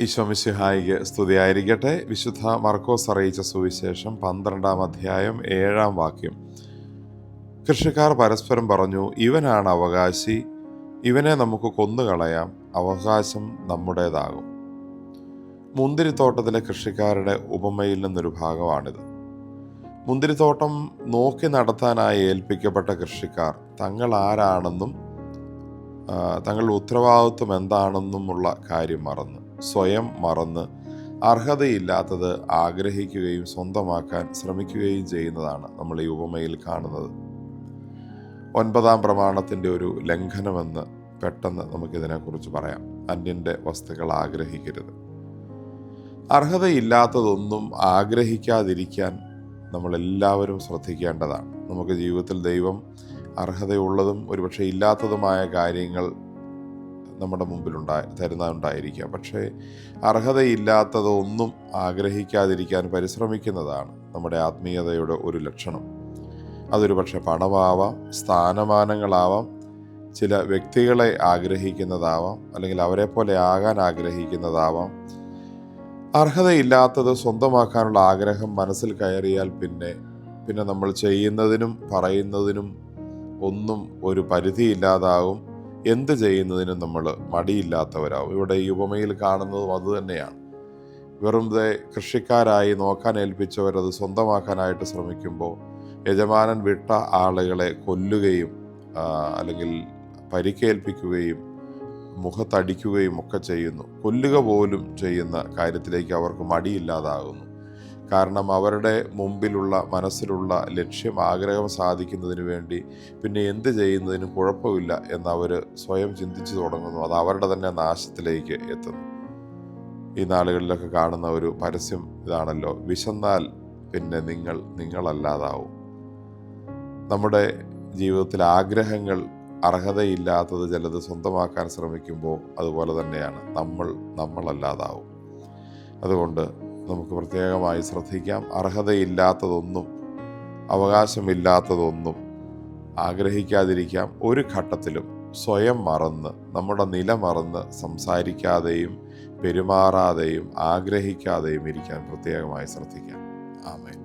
ഈശോമിശിഹായിക്ക് സ്തുതിയായിരിക്കട്ടെ. വിശുദ്ധ മർക്കോസ് അറിയിച്ച സുവിശേഷം പന്ത്രണ്ടാം അധ്യായം ഏഴാം വാക്യം. കൃഷിക്കാർ പരസ്പരം പറഞ്ഞു ഇവനാണ് അവകാശി ഇവനെ നമുക്ക് കൊന്നുകളയാം അവകാശം നമ്മുടേതാകും. മുന്തിരിത്തോട്ടത്തിലെ കൃഷിക്കാരുടെ ഉപമയിൽ നിന്നൊരു ഭാഗമാണിത്. മുന്തിരിത്തോട്ടം നോക്കി നടത്താനായി ഏൽപ്പിക്കപ്പെട്ട കൃഷിക്കാർ തങ്ങൾ ആരാണെന്നും തങ്ങളുടെ ഉത്തരവാദിത്വം എന്താണെന്നുമുള്ള കാര്യം മറന്ന്. സ്വയം മറന്ന് അർഹതയില്ലാത്തത് ആഗ്രഹിക്കുകയും സ്വന്തമാക്കാൻ ശ്രമിക്കുകയും ചെയ്യുന്നതാണ് നമ്മൾ ഈ ഉപമയിൽ കാണുന്നത്. ഒൻപതാം പ്രമാണത്തിന്റെ ഒരു ലംഘനമെന്ന് പെട്ടെന്ന് നമുക്കിതിനെക്കുറിച്ച് പറയാം. അന്യന്റെ വസ്തുക്കൾ ആഗ്രഹിക്കരുത്. അർഹതയില്ലാത്തതൊന്നും ആഗ്രഹിക്കാതിരിക്കാൻ നമ്മളെല്ലാവരും ശ്രദ്ധിക്കേണ്ടതാണ്. നമുക്ക് ജീവിതത്തിൽ ദൈവം അർഹതയുള്ളതും ഒരുപക്ഷെ ഇല്ലാത്തതുമായ കാര്യങ്ങൾ നമ്മുടെ മുമ്പിൽ ഉണ്ടായി തരുന്നുണ്ടായിരിക്കുക പക്ഷേ അർഹതയില്ലാത്തതൊന്നും ആഗ്രഹിക്കാതിരിക്കാൻ പരിശ്രമിക്കുന്നതാണ് നമ്മുടെ ആത്മീയതയുടെ ഒരു ലക്ഷണം. അതൊരു പക്ഷെ പണമാവാം സ്ഥാനമാനങ്ങളാവാം ചില വ്യക്തികളെ ആഗ്രഹിക്കുന്നതാവാം അല്ലെങ്കിൽ അവരെ പോലെ ആകാൻ ആഗ്രഹിക്കുന്നതാവാം. അർഹതയില്ലാത്തത് സ്വന്തമാക്കാനുള്ള ആഗ്രഹം മനസ്സിൽ കയറിയാൽ പിന്നെ പിന്നെ നമ്മൾ ചെയ്യുന്നതിനും പറയുന്നതിനും ഒന്നും ഒരു പരിധിയില്ലാതാവും എന്ത് ചെയ്യുന്നതിനും നമ്മൾ മടിയില്ലാത്തവരാകും ഇവിടെ ഈ ഉപമയിൽ കാണുന്നതും അതുതന്നെയാണ് വെറും കൃഷിക്കാരായി നോക്കാൻ ഏൽപ്പിച്ചവരത് സ്വന്തമാക്കാനായിട്ട് ശ്രമിക്കുമ്പോൾ യജമാനൻ വിട്ട ആളുകളെ കൊല്ലുകയും അല്ലെങ്കിൽ പരിക്കേൽപ്പിക്കുകയും മുഖത്തടിക്കുകയും ഒക്കെ ചെയ്യുന്നു. കൊല്ലുക പോലും ചെയ്യുന്ന കാര്യത്തിലേക്ക് അവർക്ക് മടിയില്ലാതാകുന്നു. കാരണം അവരുടെ മുമ്പിലുള്ള മനസ്സിലുള്ള ലക്ഷ്യം ആഗ്രഹം സാധിക്കുന്നതിന് വേണ്ടി പിന്നെ എന്ത് ചെയ്യുന്നതിനും കുഴപ്പമില്ല എന്നവർ സ്വയം ചിന്തിച്ചു തുടങ്ങുന്നു. അത് അവരുടെ തന്നെ നാശത്തിലേക്ക് എത്തുന്നു. ഈ നാളുകളിലൊക്കെ കാണുന്ന ഒരു പരസ്യം ഇതാണല്ലോ. വിശന്നാൽ പിന്നെ നിങ്ങൾ നിങ്ങളല്ലാതാവും. നമ്മുടെ ജീവിതത്തിൽ ആഗ്രഹങ്ങൾ അർഹതയില്ലാത്തത് ചിലത് സ്വന്തമാക്കാൻ ശ്രമിക്കുമ്പോൾ അതുപോലെ തന്നെയാണ്. നമ്മൾ നമ്മളല്ലാതാവും. അതുകൊണ്ട് നമുക്ക് പ്രത്യേകമായി ശ്രദ്ധിക്കാം. അർഹതയില്ലാത്തതൊന്നും അവകാശമില്ലാത്തതൊന്നും ആഗ്രഹിക്കാതിരിക്കാം. ഒരു ഘട്ടത്തിലും സ്വയം മറന്ന് നമ്മുടെ നില മറന്ന് സംസാരിക്കാതെയും പെരുമാറാതെയും ആഗ്രഹിക്കാതെയും ഇരിക്കാൻ പ്രത്യേകമായി ശ്രദ്ധിക്കാം. ആമേ